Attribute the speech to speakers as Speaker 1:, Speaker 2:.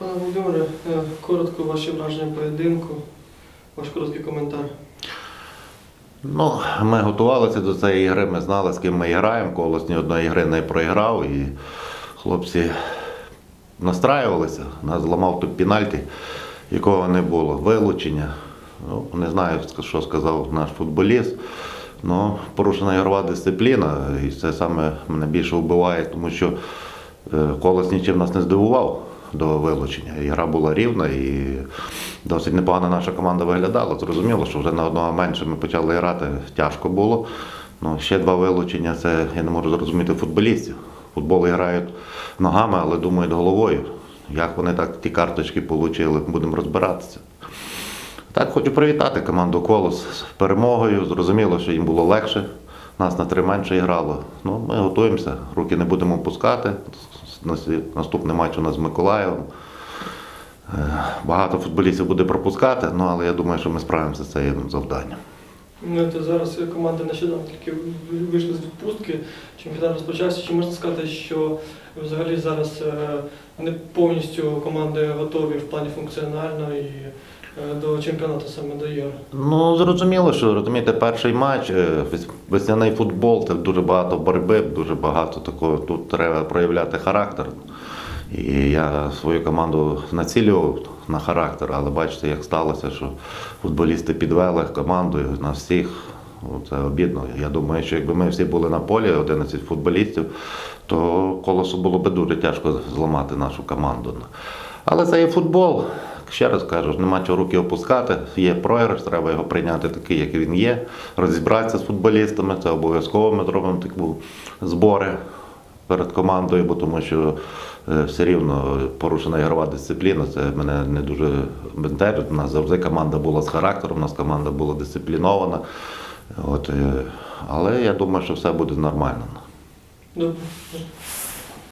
Speaker 1: Пане Володимире, е, коротко ваші враження поєдинку, ваш короткий коментар.
Speaker 2: Ну, ми готувалися до цієї гри, ми знали, з ким ми граємо. Колос ні одної гри не проіграв, і хлопці настраювалися. Нас зламав тут пенальті, якого не було. Вилучення. Ну, не знаю, що сказав наш футболіст. Ну, порушена ігрова дисципліна, і це саме мене більше вбиває, тому що е, колос нічим нас не здивував до вилучення. Ігра була рівна і досить непогано наша команда виглядала. Зрозуміло, що вже на одного менше ми почали грати, тяжко було. Ну, ще два вилучення це я не можу зрозуміти футболістів. Футбол грають ногами, але думають головою. Як вони так ті карточки отримали, будемо розбиратися. Так, хочу привітати команду Колос з перемогою. Зрозуміло, що їм було легше. Нас на три менше грало. Ну, ми готуємося, руки не будемо пускати. Наступний матч у нас з Миколаєвом. Е, Багато футболістів буде пропускати, ну, але я думаю, що ми справимося з цим завданням.
Speaker 1: Ну, то зараз команда нещодавно тільки вийшли з відпустки, чемпіонат розпочався. Чи можна сказати, що взагалі зараз е, вони повністю команди готові в плані функціонально і до чемпіонату саме до євро?
Speaker 2: Ну, зрозуміло, що розумієте, перший матч, е, весняний футбол, це дуже багато боротьби, дуже багато такого. Тут треба проявляти характер. І я свою команду націлював на характер, але бачите, як сталося, що футболісти підвели команду і нас всіх. Це обідно. Я думаю, що якби ми всі були на полі, 11 футболістів, то колосу було б дуже тяжко зламати нашу команду. Але це є футбол. Ще раз кажу, нема чого руки опускати. Є програш, треба його прийняти такий, як він є. Розібратися з футболістами. Це обов'язково. Ми зробимо такі збори перед командою, бо тому що е, все рівно порушена ігрова дисципліна. Це мене не дуже бентежить. У нас завжди команда була з характером, у нас команда була дисциплінована. От, е, але я думаю, що все буде нормально.
Speaker 1: Добре.